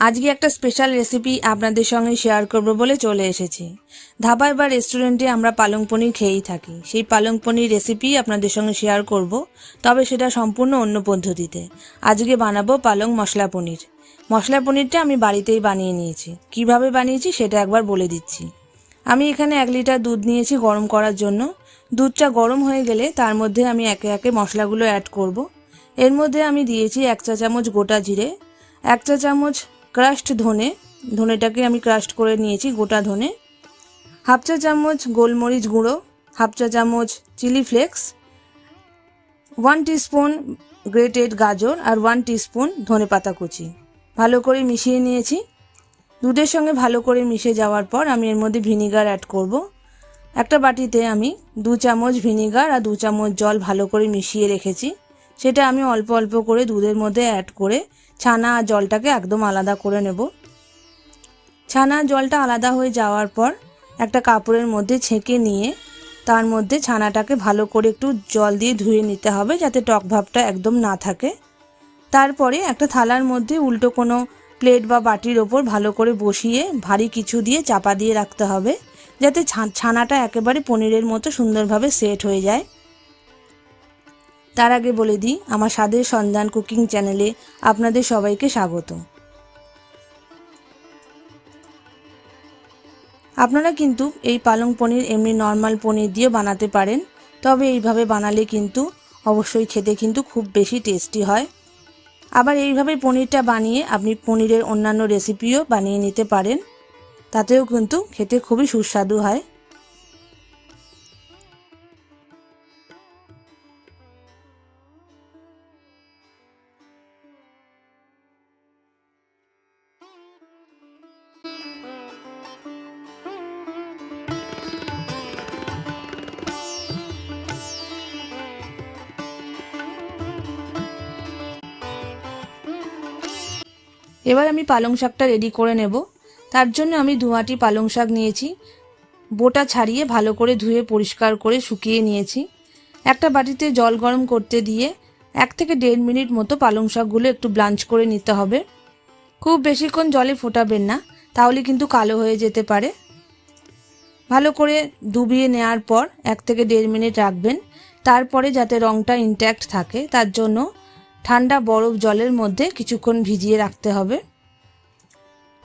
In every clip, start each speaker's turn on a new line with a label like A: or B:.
A: আজকে একটা special recipe আপনাদের সঙ্গে শেয়ার করব বলে চলে এসেছি। ধাবায় বা রেস্টুরেন্টে আমরা পালং পনির খেয়েই থাকি। সেই পালং পনির রেসিপি আপনাদের সঙ্গে শেয়ার করব, তবে সেটা সম্পূর্ণ অন্য পদ্ধতিতে। আজকে বানাবো পালং মশলা পনির। মশলা পনিরটা আমি বাড়িতেই বানিয়ে নিয়েছি। কীভাবে বানিয়েছি সেটা একবার বলে দিচ্ছি। আমি এখানে এক লিটার দুধ নিয়েছি গরম করার জন্য। দুধটা গরম হয়ে গেলে তার মধ্যে আমি একে একে মশলাগুলো অ্যাড করব। এর মধ্যে আমি দিয়েছি এক চা চামচ গোটা জিরে, এক চা চামচ ক্রাশড ধনে। ধনেটাকে আমি ক্রাশড করে নিয়েছি গোটা ধনে। হাফ চা চামচ গোলমরিচ গুঁড়ো, হাফ চা চামচ chilli flakes one teaspoon grated গাজর আর ওয়ান টিস্পুন ধনে পাতা কুচি। ভালো করে মিশিয়ে নিয়েছি। দুধের সঙ্গে ভালো করে মিশে যাওয়ার পর আমি এর মধ্যে ভিনিগার অ্যাড করব। একটা বাটিতে আমি দু চামচ ভিনিগার আর দু চামচ জল ভালো করে মিশিয়ে রেখেছি। সেটা আমি অল্প অল্প করে দুধের মধ্যে অ্যাড করে ছানা আর জলটাকে একদম আলাদা করে নেব। ছানা জলটা আলাদা হয়ে যাওয়ার পর একটা কাপড়ের মধ্যে ছেঁকে নিয়ে তার মধ্যে ছানাটাকে ভালো করে একটু জল দিয়ে ধুয়ে নিতে হবে যাতে টক ভাবটা একদম না থাকে। তারপরে একটা থালার মধ্যে উল্টো কোনো প্লেট বা বাটির ওপর ভালো করে বসিয়ে ভারী কিছু দিয়ে চাপা দিয়ে রাখতে হবে, যাতে ছানাটা একেবারে পনিরের মতো সুন্দরভাবে সেট হয়ে যায়। তার আগে বলে দিই, আমার স্বাদের সন্ধান কুকিং চ্যানেলে আপনাদের সবাইকে স্বাগত। আপনারা কিন্তু এই পালং পনির এমনি নর্মাল পনির দিয়ে বানাতে পারেন, তবে এইভাবে বানালে কিন্তু অবশ্যই খেতে কিন্তু খুব বেশি টেস্টি হয়। আবার এইভাবে পনিরটা বানিয়ে আপনি পনিরের অন্যান্য রেসিপিও বানিয়ে নিতে পারেন, তাতেও কিন্তু খেতে খুবই সুস্বাদু হয়। এবার আমি পালং শাকটা রেডি করে নেব। তার জন্য আমি ধোঁয়াটি পালং শাক নিয়েছি। বোটা ছাড়িয়ে ভালো করে ধুয়ে পরিষ্কার করে শুকিয়ে নিয়েছি। একটা বাটিতে জল গরম করতে দিয়ে এক থেকে দেড় মিনিট মতো পালং শাকগুলো একটু ব্লাঞ্চ করে নিতে হবে। খুব বেশিক্ষণ জলে ফোটাবেন না, তাহলে কিন্তু কালো হয়ে যেতে পারে। ভালো করে ডুবিয়ে নেওয়ার পর এক থেকে দেড় মিনিট রাখবেন। তারপরে যাতে রঙটা ইনট্যাক্ট থাকে, তার জন্য ঠান্ডা বরফ জলের মধ্যে কিছুক্ষণ ভিজিয়ে রাখতে হবে।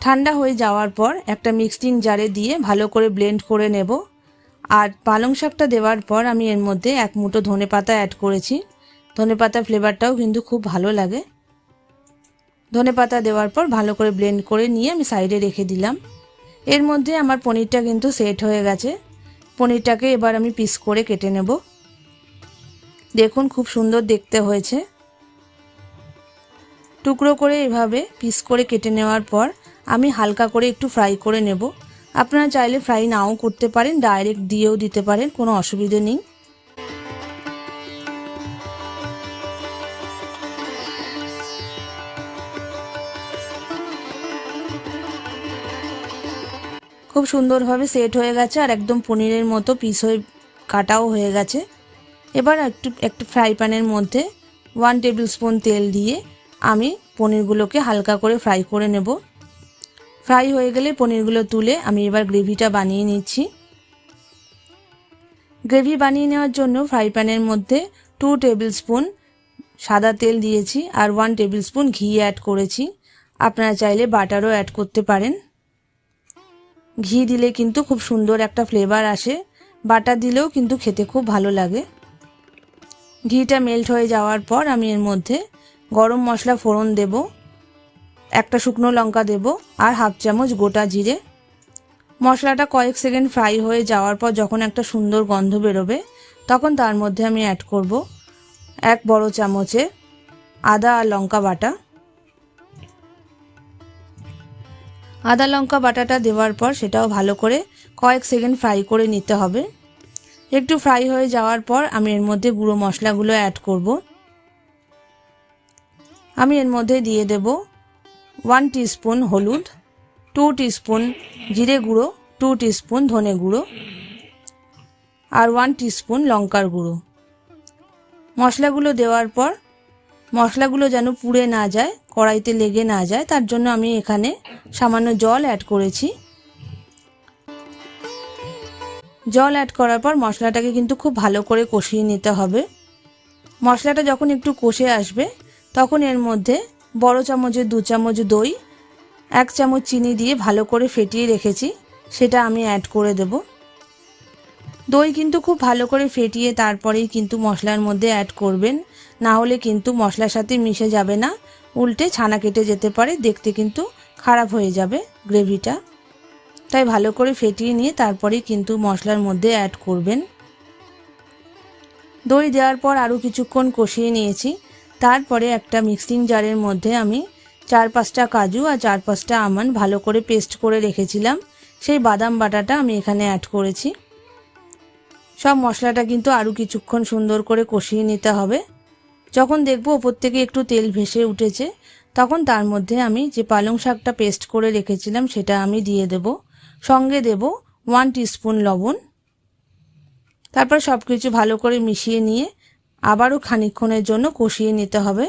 A: ঠান্ডা হয়ে যাওয়ার পর একটা মিক্সিং জারে দিয়ে ভালো করে ব্লেন্ড করে নেব। আর পালং শাকটা দেওয়ার পর আমি এর মধ্যে এক মুঠো ধনে পাতা অ্যাড করেছি। ধনে পাতা ফ্লেভারটাও কিন্তু খুব ভালো লাগে। ধনে পাতা দেওয়ার পর ভালো করে ব্লেন্ড করে নিয়ে আমি সাইডে রেখে দিলাম। এর মধ্যে আমার পনিরটা কিন্তু সেট হয়ে গেছে। পনিরটাকে এবার আমি পিস করে কেটে নেব। দেখুন, খুব সুন্দর দেখতে হয়েছে। টুকরো করে এভাবে পিস করে কেটে নেওয়ার পর আমি হালকা করে একটু ফ্রাই করে নেব। আপনারা চাইলে ফ্রাই নাও করতে পারেন ডাইরেক্ট দিয়েও দিতে পারেন, কোনো অসুবিধে নেই। খুব সুন্দরভাবে সেট হয়ে গেছে আর একদম পনিরের মতো পিস হয়ে, কাটাও হয়ে গেছে। এবার একটু একটু ফ্রাই প্যানের মধ্যে ওয়ান টেবিল স্পুন তেল দিয়ে আমি পনিরগুলোকে হালকা করে ফ্রাই করে নেব। ফ্রাই হয়ে গেলে পনিরগুলো তুলে আমি এবার গ্রেভিটা বানিয়ে নিচ্ছি। গ্রেভি বানিয়ে নেওয়ার জন্য ফ্রাই প্যানের মধ্যে টু টেবিল স্পুন সাদা তেল দিয়েছি আর ওয়ান টেবিল স্পুন ঘি অ্যাড করেছি। আপনারা চাইলে বাটারও অ্যাড করতে পারেন। ঘি দিলে কিন্তু খুব সুন্দর একটা ফ্লেভার আসে। বাটার দিলেও কিন্তু খেতে খুব ভালো লাগে। ঘিটা মেল্ট হয়ে যাওয়ার পর আমি এর মধ্যে গরম মশলা ফোড়ন দেব, একটা শুকনো লঙ্কা দেব আর হাফ চামচ গোটা জিরে। মশলাটা কয়েক সেকেন্ড ফ্রাই হয়ে যাওয়ার পর যখন একটা সুন্দর গন্ধ বেরোবে, তখন তার মধ্যে আমি অ্যাড করব এক বড় চামচে আদা আর লঙ্কা বাটা। আদা লঙ্কা বাটাটা দেওয়ার পর সেটাও ভালো করে কয়েক সেকেন্ড ফ্রাই করে নিতে হবে। একটু ফ্রাই হয়ে যাওয়ার পর আমি এর মধ্যে গুঁড়ো মশলাগুলো অ্যাড করব। আমি এর মধ্যে দিয়ে দেব ওয়ান টিস্পুন হলুদ টু টিস্পুন জিরে গুঁড়ো টু টিস্পুন ধনে গুঁড়ো আর ওয়ান টিস্পুন লঙ্কার গুঁড়ো। মশলাগুলো দেওয়ার পর মশলাগুলো যেন পুড়ে না যায়, কড়াইতে লেগে না যায়, তার জন্য আমি এখানে সামান্য জল অ্যাড করেছি। জল অ্যাড করার পর মশলাটাকে কিন্তু খুব ভালো করে কষিয়ে নিতে হবে। মশলাটা যখন একটু কষে আসবে তখন এর মধ্যে বড় চামচের দু চামচ দই, এক চামচ চিনি দিয়ে ভালো করে ফেটিয়ে রেখেছি। সেটা আমি অ্যাড করে দেব। দই কিন্তু খুব ভালো করে ফেটিয়ে তারপরেই কিন্তু মশলার মধ্যে অ্যাড করবেন। না হলে কিন্তু মশলার সাথে মিশে যাবে না। উল্টে ছানা কেটে যেতে পারে, দেখতে কিন্তু খারাপ হয়ে যাবে গ্রেভিটা। তাই ভালো করে ফেটিয়ে নিয়ে তারপরেই কিন্তু মশলার মধ্যে অ্যাড করবেন। দই দেওয়ার পর আরও কিছুক্ষণ কষিয়ে নিয়েছি। তারপরে একটা মিক্সিং জারের মধ্যে আমি চার পাঁচটা কাজু আর চার পাঁচটা আমন্ড ভালো করে পেস্ট করে রেখেছিলাম। সেই বাদাম বাটাটা আমি এখানে অ্যাড করেছি। সব মশলাটা কিন্তু আরও কিছুক্ষণ সুন্দর করে কষিয়ে নিতে হবে। যখন দেখব ওপর থেকে একটু তেল ভেসে উঠেছে, তখন তার মধ্যে আমি যে পালং শাকটা পেস্ট করে রেখেছিলাম সেটা আমি দিয়ে দেব। সঙ্গে দেব ওয়ান টিস্পুন লবণ। তারপর সব কিছু ভালো করে মিশিয়ে নিয়ে আবারও খানিকক্ষণের জন্য কষিয়ে নিতে হবে,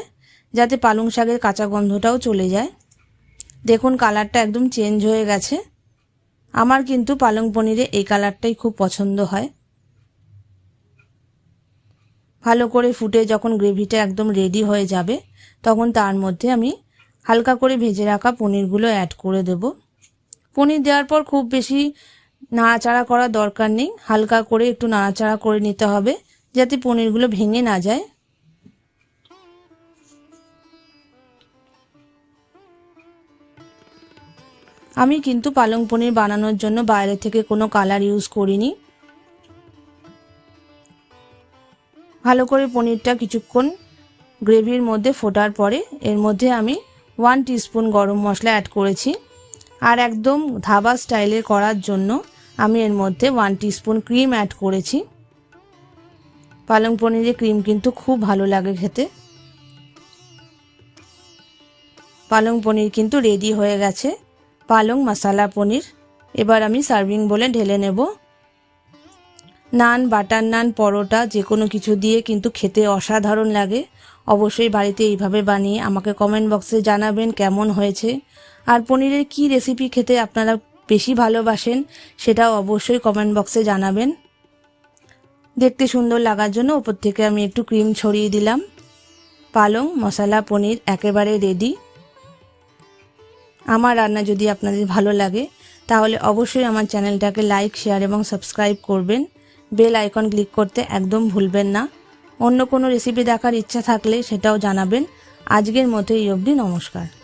A: যাতে পালং শাকের কাঁচা গন্ধটাও চলে যায়। দেখুন, কালারটা একদম চেঞ্জ হয়ে গেছে। আমার কিন্তু পালং পনিরে এই কালারটাই খুব পছন্দ হয়। ভালো করে ফুটে যখন গ্রেভিটা একদম রেডি হয়ে যাবে, তখন তার মধ্যে আমি হালকা করে ভেজে রাখা পনিরগুলো অ্যাড করে দেব। পনির দেওয়ার পর খুব বেশি নাড়াচাড়া করার দরকার নেই। হালকা করে একটু নাড়াচাড়া করে নিতে হবে। যাতে পনিরগুলো ভেঙে না যায়। আমি কিন্তু পালং পনির বানানোর জন্য বাইরে থেকে কোনো কালার ইউজ করিনি। ভালো করে পনিরটা কিছুক্ষণ গ্রেভির মধ্যে ফোটার পরে এর মধ্যে আমি ওয়ান টিস্পুন গরম মশলা অ্যাড করেছি। আর একদম ধাবা স্টাইলের করার জন্য আমি এর মধ্যে ওয়ান টিস্পুন ক্রিম অ্যাড করেছি। পালং পনিরের ক্রিম কিন্তু খুব ভালো লাগে খেতে। পালং পনির কিন্তু রেডি হয়ে গেছে। পালং মশালা পনির। এবার আমি সার্ভিং বলে ঢেলে নেব। নান, বাটার নান, পরোটা যে কোনো কিছু দিয়ে কিন্তু খেতে অসাধারণ লাগে। অবশ্যই বাড়িতে এইভাবে বানিয়ে আমাকে কমেন্ট বক্সে জানাবেন কেমন হয়েছে। আর পনিরের কি রেসিপি খেতে আপনারা বেশি ভালোবাসেন, সেটাও অবশ্যই কমেন্ট বক্সে জানাবেন। দেখতে সুন্দর লাগার জন্য ওপর থেকে আমি একটু ক্রিম ছড়িয়ে দিলাম। পালং, মশলা, পনির একেবারে রেডি আমার রান্না যদি আপনাদের ভালো লাগে, তাহলে অবশ্যই আমার চ্যানেলটাকে লাইক শেয়ার এবং সাবস্ক্রাইব করবেন। বেল আইকন ক্লিক করতে একদম ভুলবেন না। অন্য কোনো রেসিপি দেখার ইচ্ছা থাকলে সেটাও জানাবেন। আজকের মতো এই অবধি, নমস্কার।